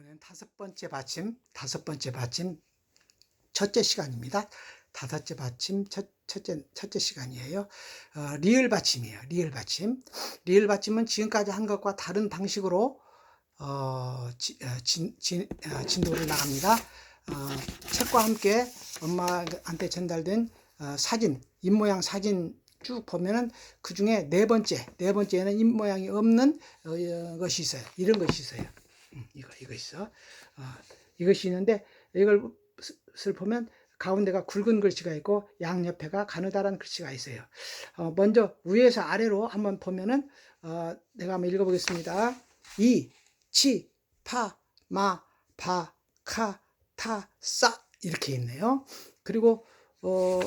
이번엔 다섯 번째 받침, 다섯 번째 받침 첫째 시간입니다. 다섯째 받침 첫, 첫째 첫째 시간이에요. 어, 리을 받침이에요. 리을 받침. 리을 받침은 지금까지 한 것과 다른 방식으로 어, 지, 어, 진, 진, 어, 진도를 나갑니다. 어, 책과 함께 엄마한테 전달된 어, 사진, 입 모양 사진 쭉 보면은 그 중에 네 번째, 네 번째는 입 모양이 없는 어, 어, 것이 있어요. 이런 것이 있어요. 음, 이거 이거 있어. 어, 이것이 있는데 이걸 슬 보면 가운데가 굵은 글씨가 있고 양옆에가 가느다란 글씨가 있어요. 어, 먼저 위에서 아래로 한번 보면은 어, 내가 한번 읽어보겠습니다. 이, 치, 파, 마, 바, 카, 타, 싸 이렇게 있네요. 그리고 어,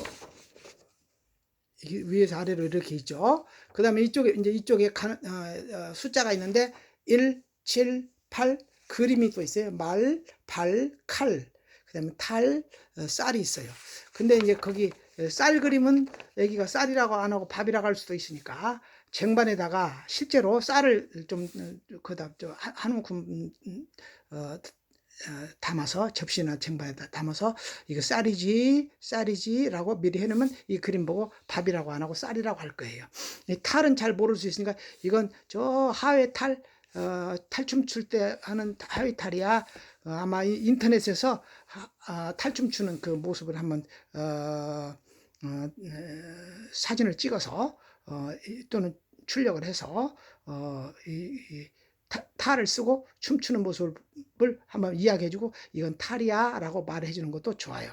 위에서 아래로 이렇게 있죠. 그 다음에 이쪽에, 이제 이쪽에 가, 어, 어, 숫자가 있는데, 1, 7, 8, 그림이 또 있어요. 말, 발, 칼. 그 다음에 탈, 어, 쌀이 있어요. 근데 이제 거기 쌀 그림은 여기가 쌀이라고 안 하고 밥이라고 할 수도 있으니까, 쟁반에다가 실제로 쌀을 좀, 어, 그다, 저, 한 움큼, 담아서 접시나 쟁반에다 담아서 이거 쌀이지 쌀이지라고 미리 해놓으면 이 그림 보고 밥이라고 안 하고 쌀이라고 할 거예요. 이 탈은 잘 모를 수 있으니까 이건 저 하회 탈 어, 탈춤 출 때 하는 하회 탈이야. 어, 아마 이 인터넷에서 하, 아, 탈춤 추는 그 모습을 한번 어, 어, 에, 사진을 찍어서 어, 이- 또는 출력을 해서 어, 이, 이 타- 탈을 쓰고 춤추는 모습을 한번 이야기해주고 이건 탈이야라고 말해주는 것도 좋아요.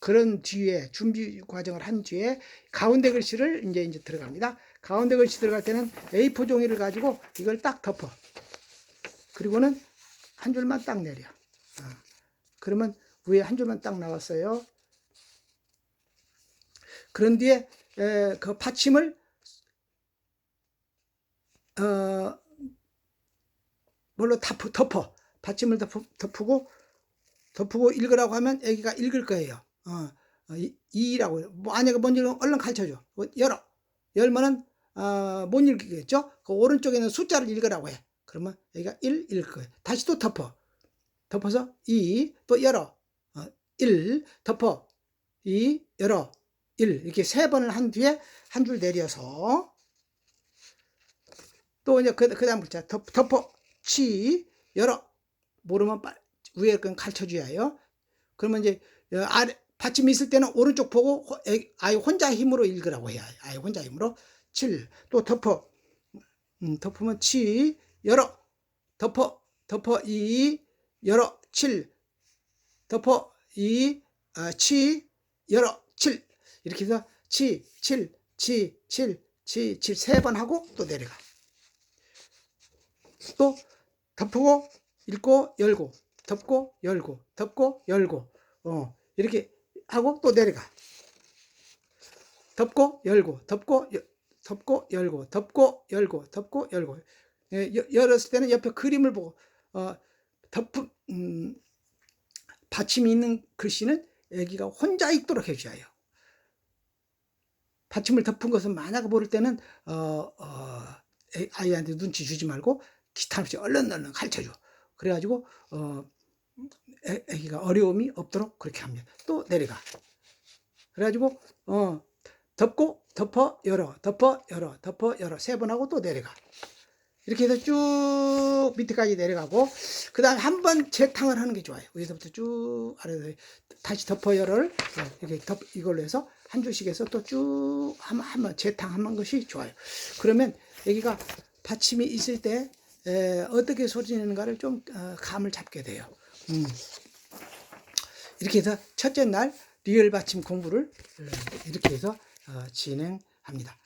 그런 뒤에 준비 과정을 한 뒤에 가운데 글씨를 이제 이제 들어갑니다. 가운데 글씨 들어갈 때는 A4 종이를 가지고 이걸 딱 덮어. 그리고는 한 줄만 딱 내려. 어. 그러면 위에 한 줄만 딱 나왔어요. 그런 뒤에 에, 그 받침을 어, 뭘로 덮어, 덮어. 받침을 덮어, 덮고 덮고 읽으라고 하면 애기가 읽을 거예요. 어, 어, 이- 이라고 뭐 만약에 뭔지 얼른 가르쳐줘. 뭐 열어. 열면은 어, 못 읽겠죠. 그 오른쪽에는 숫자를 읽으라고 해. 그러면 애기가 1 읽을 거예요. 다시 또 덮어. 덮어서 2, 또 열어. 어, 1, 덮어. 2, 열어. 1. 이렇게 세 번을 한 뒤에 한 줄 내려서 또 이제 그, 그 다음 글자 덮, 덮어. 치, 열어. 모르면 빨, 위에 건 가르쳐 줘야 해요. 그러면 이제 어, 아래, 받침이 있을 때는 오른쪽 보고 아예 혼자 힘으로 읽으라고 해야 해. 아예 혼자 힘으로. 7. 또 덮어. 음, 덮으면 치, 열어. 덮어. 덮어 2, 열어. 7. 덮어 2, 아, 치, 열어. 7. 이렇게 해서 치, 7, 치, 7, 치, 7. 세 번 하고 또 내려가. 또 덮고 읽고 열고 덮고 열고 덮고 열고 어 이렇게 하고 또 내려가 덮고 열고 덮고 여- 덮고 열고 덮고 열고 덮고 열고 열었을 때는 옆에 그림을 보고 어 덮음 음, 받침이 있는 글씨는 애기가 혼자 읽도록 해줘야 해요. 받침을 덮은 것은 만약 모를 때는 어, 어, 애- 아이한테 눈치 주지 말고 기타 없이 얼른 얼른 가르쳐 줘. 그래가지고 어, 애, 애기가 어려움이 없도록 그렇게 합니다. 또 내려가. 그래가지고 어, 덮고 덮어 열어 덮어 열어 덮어 열어 세 번 하고 또 내려가. 이렇게 해서 쭉 밑에까지 내려가고 그 다음에 한 번 재탕을 하는 게 좋아요. 위에서부터 쭉 아래로 다시 덮어 열을 이렇게 덮 이걸로 해서 한 줄씩 해서 또 쭉 한번 한번 재탕하는 것이 좋아요. 그러면 여기가 받침이 있을 때 에, 어떻게 소리 내는가를 좀 어, 감을 잡게 돼요. 음. 이렇게 해서 첫째 날 리얼 받침 공부를 어, 이렇게 해서 어, 진행합니다.